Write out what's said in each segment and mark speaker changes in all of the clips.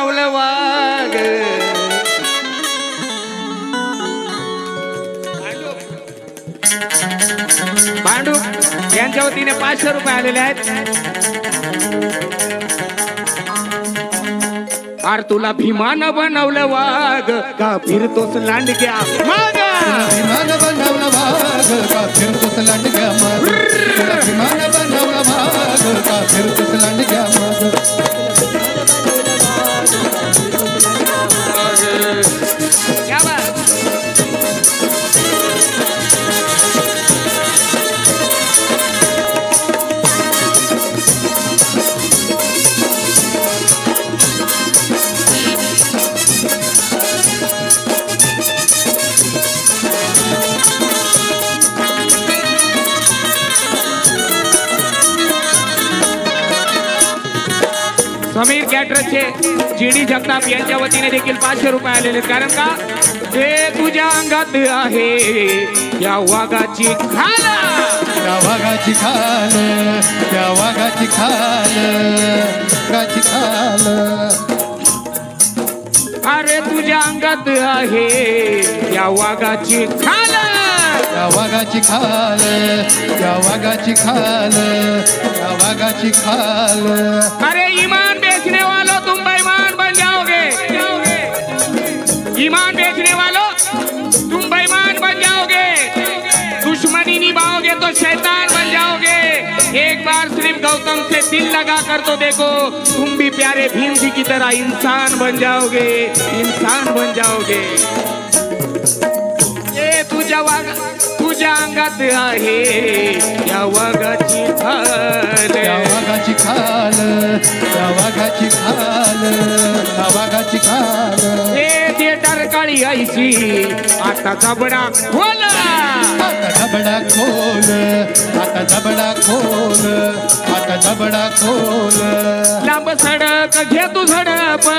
Speaker 1: बनवलं वाग भांडू यांच्या वतीने पाचशे रुपये आलेले आहेत. आर तुला भीमान बनवलं वाग का फिरतोस लांडग्या माग?
Speaker 2: भीमान बनवलं वाग का फिरतोस लांडग्या
Speaker 1: समीर कॅटरचे जी डी जगताप यांच्या वतीने देखील पाचशे रुपये आलेले. कारण का? ते तुझ्या अंगात आहे. या वाघाची खाला.
Speaker 2: त्या वाघाची खाल त्या वाघाची खाल वाघाची खाल.
Speaker 1: अरे तुझ्या अंगात आहे. या वाघाची खाला.
Speaker 2: त्या वाघाची खाल त्या वाघाची खाल त्या वाघाची खाल.
Speaker 1: एक बार सिर्फ गौतम से दिल लगा कर तो देखो तुम भी प्यारे भीम जी की तरह इंसान बन जाओगे इंसान बन जाओगे। ये तुझ्या वागा तुझ्या अंगात आहे या वाघाची खाल।
Speaker 2: वाघाची खाल वाघाची खाल वाघाची खाल।
Speaker 1: हे थिएटर काळी आईची आता जबडा खोला!
Speaker 2: आता खोल आता झबडा खोल आता झबडा खोल.
Speaker 1: लांब सडक घे तू झडप हो.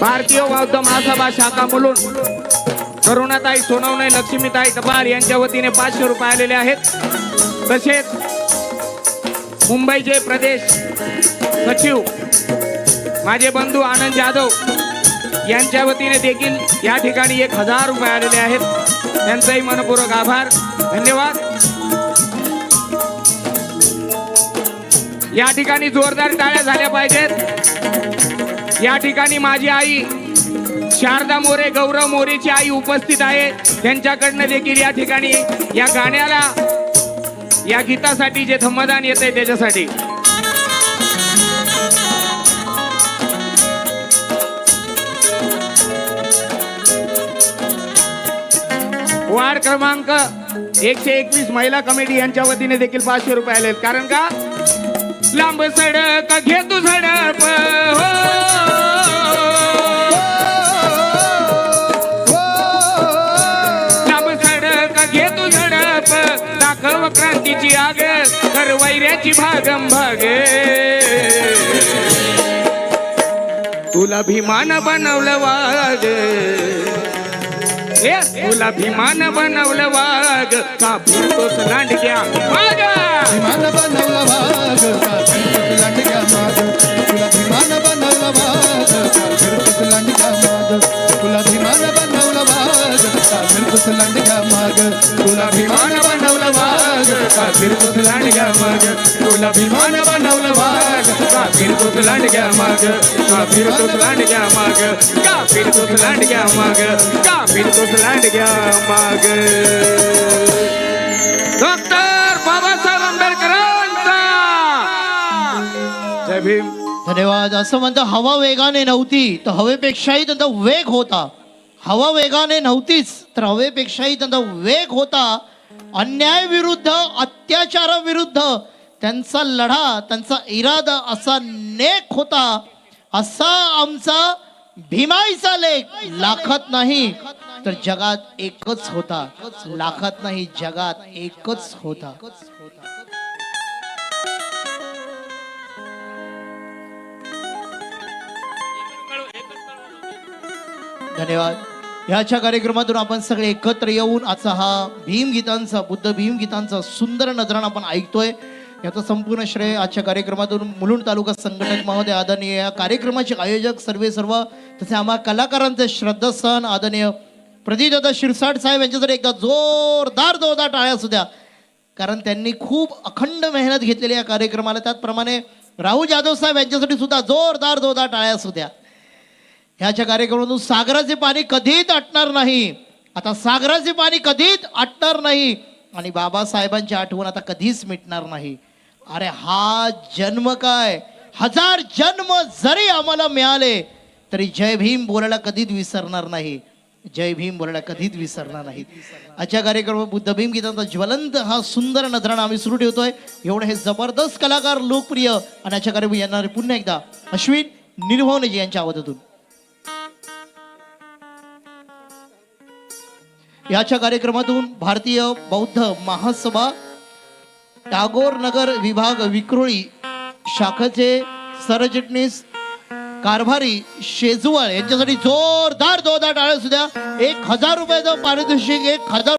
Speaker 1: भारतीय बौद्ध महासभा शाखा बोलून करुणाताई सोनवणे लक्ष्मीताई टपाल यांच्या वतीने पाचशे रुपये आलेले आहेत. तसेच मुंबईचे प्रदेश सचिव माझे बंधू आनंद जाधव यांच्या वतीने देखील या ठिकाणी एक हजार रुपये आलेले आहेत. त्यांचाही मनपूर्वक आभार. धन्यवाद. या ठिकाणी जोरदार टाळ्या झाल्या पाहिजेत. या ठिकाणी माझी आई शारदा मोरे गौरव मोरेची आई उपस्थित आहे. त्यांच्याकडनं देखील या ठिकाणी या गाण्याला या गीतासाठी जे धम्मदान येत आहे त्याच्यासाठी. वार्ड क्रमांक एकशे एकवीस महिला कमिटी यांच्या वतीने देखील पाचशे रुपये आले आहेत. कारण का? लांब सडक घे तू झडप हो. लांब सडक घे तू झडप दाखव क्रांतीची आग कर वैऱ्याची भागम भाग. तुला भीमान बनवलं वाग तुला भीमान बनवलं वाघ. का फिरतोस लांडग्या वाघ
Speaker 2: विमान बनवला वाघ. का फिरतोस लांडग्या माग? तुला विमान बनवला वाघ. का फिरतोस लांडग्या माग? तुला विमान बनवला वाघ. का फिरतोस लांडग्या माग? तुला विमान बनवला वाघ. का फिरतोस लांडग्या माग? तुला विमान बनवला वाघ.
Speaker 1: का फिरतोस लांडग्या माग? का फिरतोस लांडग्या माग? का फिरतोस लांडग्या माग? का लांडग्या माग. डॉक्टर बाबासाहेब आंबेडकरांचा. जय भीम.
Speaker 3: धन्यवाद. असं म्हणतं हवा वेगाने नव्हती तर हवेपेक्षाही त्यांचा वेग होता. हवा वेगाने नव्हतीच तर हवेपेक्षाही त्यांचा वेग होता. अन्याय विरुद्ध अत्याचाराविरुद्ध त्यांचा लढा त्यांचा इरादा असा नेक होता. असा आमचा भीमाईचा लेख. लाखात नाही. तर जगात एकच होता. लाखात नाही जगात एकच होता. धन्यवाद. ह्याच्या कार्यक्रमातून आपण सगळे एकत्र येऊन आजचा हा भीमगीतांचा बुद्ध भीमगीतांचा सुंदर नजराण आपण ऐकतोय. याचा संपूर्ण श्रेय आजच्या कार्यक्रमातून मुलुंड तालुका संघटक महोदय आदरणीय या कार्यक्रमाचे आयोजक सर्वे सर्व तसे आम्हा कलाकारांचे श्रद्धास्थान आदरणीय प्रदीपदादा शिरसाट साहेब यांच्यासाठी एकदा जोरदार जोरदार टाळ्या असू द्या. कारण त्यांनी खूप अखंड मेहनत घेतलेली या कार्यक्रमाला. त्याचप्रमाणे राहुल जाधव साहेब यांच्यासाठी सुद्धा जोरदार जोरदार टाळ्या असू द्या. ह्याच्या कार्यक्रमातून सागराचे पाणी कधीच आटणार नाही. आता सागराचे पाणी कधीच आटणार नाही. आणि बाबासाहेबांची आठवण आता कधीच मिटणार नाही. अरे हा जन्म काय? हजार जन्म जरी आम्हाला मिळाले तरी जय भीम बोलायला कधीच विसरणार नाही. जय भीम बोलायला कधीच विसरणार नाहीत. आजच्या कार्यक्रमात बुद्ध भीम गीतांचा ज्वलंत हा सुंदर नजराणा आम्ही सुरू ठेवतोय. एवढे हे जबरदस्त कलाकार लोकप्रिय आणि आजच्या कार्यक्रम येणारे पुन्हा एकदा अश्विन निर्भवनजी यांच्या आवाजातून याच्या कार्यक्रमातून भारतीय बौद्ध महासभा टागोर नगर विभाग विक्रोळी शाखेचे सरचिटणीस कारभारी शेजवळ यांच्यासाठी जोरदार जोरदार टाळ्या सुद्धा एक हजार रुपयाचं पारितोषिक एक हजार